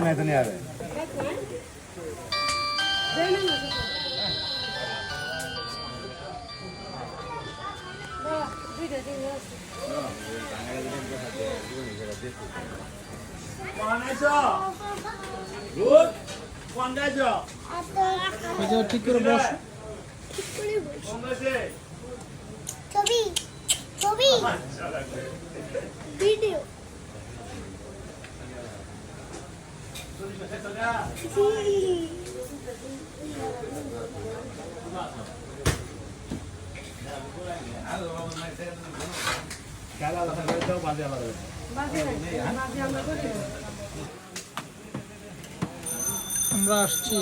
নাই তো নিয়ে হবে আচ্ছা ঠিক করে বস বাজে করে। আমরা আসছি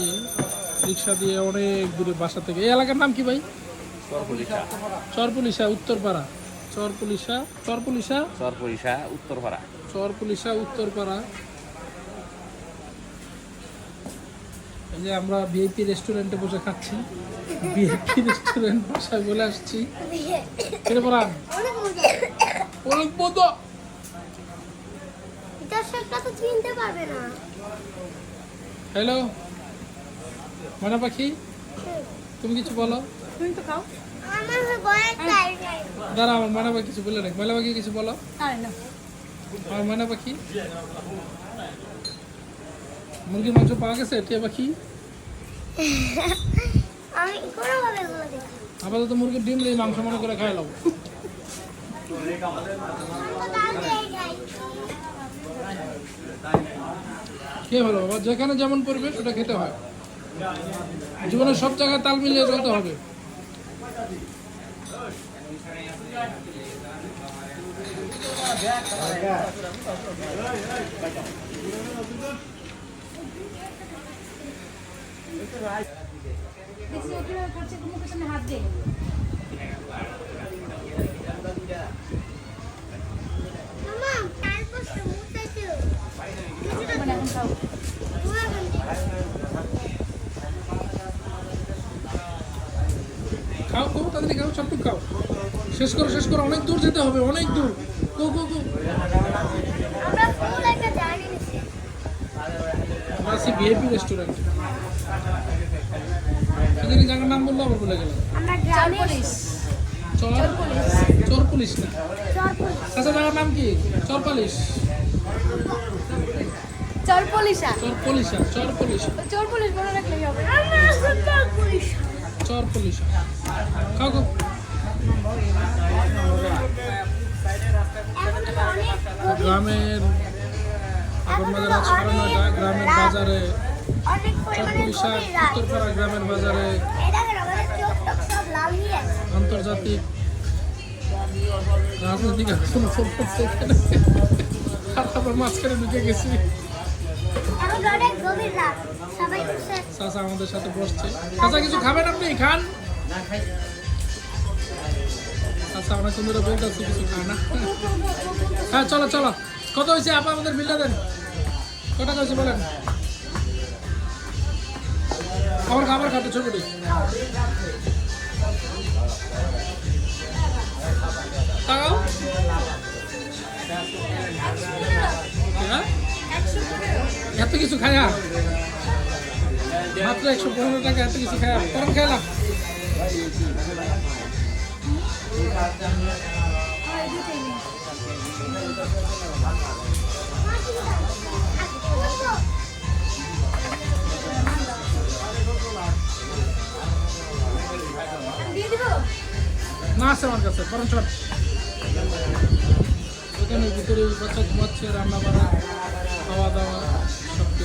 রিক্সা দিয়ে অনেক দূরে বাসা থেকে। এই এলাকার নাম কি ভাই? চরপুলিশা। উত্তরপাড়া। চরপুলিশা চরপুলিশা? সরপরিশা উত্তরপাড়া। চরপুলিশা উত্তরপাড়া। এই যে আমরা ভিআইপি রেস্টুরেন্টে বসে খাচ্ছি। ভিআইপি রেস্টুরেন্ট বাসায় বলে আসছি। অনেক মজা অনেক দর্শকরা তো চিনতে পারবে না। হ্যালো ময়না পাখি? তুমি কিছু বলো। আমার বয়ের টাইম দাঁড়া আমার ময়না পাখি কিছু বলে রাখ। ময়না পাখি কিছু বলো। আমার ময়না পাখি? মুরগির মাংস পাওয়া গেছে টিয়া পাখি? আপাতত মুরগির ডিম দিয়ে মাংস মনে করে খাই লাও। খেয়ে ভালো বাবা, যেখানে যেমন পরিবেশ ওটা খেতে হয়। জীবনের সব জায়গায় তাল মিলিয়ে চলতে হবে। হাত দিয়ে মামা তারপর সমুদ্র ছিল মানে এখন খাও খাও তাড়াতাড়ি খাও সবটুকু খাও। শেষ করো শেষ করো অনেক দূর যেতে হবে অনেক দূর। গো গো গো। আমরা আমরা ভিআইপি রেস্টুরেন্ট এখানে জায়গার নাম বলল আবার বলে গেল আমরা চার চর? পুলিশ। না। আচ্ছা জায়গার নাম কি? চর পালিশ। চর পুলিশা চর পুলিশা চর পুলিশ চোর পুলিশ বলে রাখলেই হবে খাও খাও গ্রামের এখন বাজার আছে সাড়ে নয়টা গ্রামের বাজারে চরপুলিশা উত্তরপাড়া গ্রামের বাজারে আন্তর্জাতিক। রাজনৈতিক আলোচনা চলতেছে এখানে। আর তারপর মাঝখানে ঢুকে গেছি। এখন আমাদের সাথে বসছে। চাচা, কিছু খাবেন আপনি? খান। চাচা, অনেক সুন্দর বলতেছে কিছু খায় না। হ্যাঁ চলো চলো। কত হয়েছে? আপা, আমাদের বিলটা দেন। কত টাকা হয়েছে বলেন? আমার খাবার খাতে ছবিটি তাকাও কিছু খায়া মাত্র একশো পনেরো টাকা, এত কিছু খায়া কখন খেলাম না আছে আমার কাছে বরং চল এখানে ভিতরে বাচ্চা ঘুমাচ্ছে, রান্না বান্না, খাওয়া দাওয়া।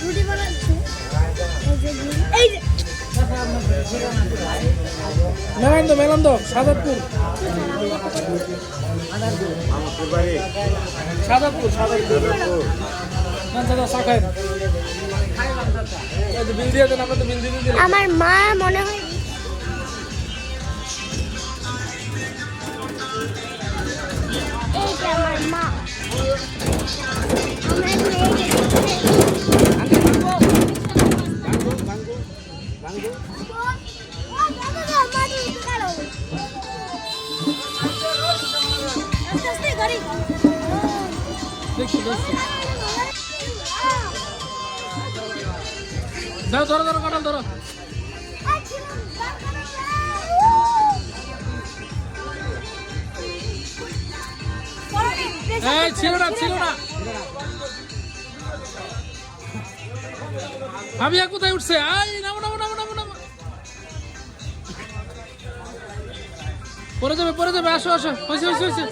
রুটি বানাচ্ছে? এই যে এই যে মেলান্দ মেলান্দ সাদাতপুর। সাদাতপুর আমরা তো মা মনে হয় আমার মা। আমার মেয়ে দেখছি দেখছি ধরো ধরো। ধরো ধরো ভাবিয়া কোথায় উঠছে? পরে যাবে পরে যাবে, আসো আসো। হয়েছে হয়েছে হয়েছে।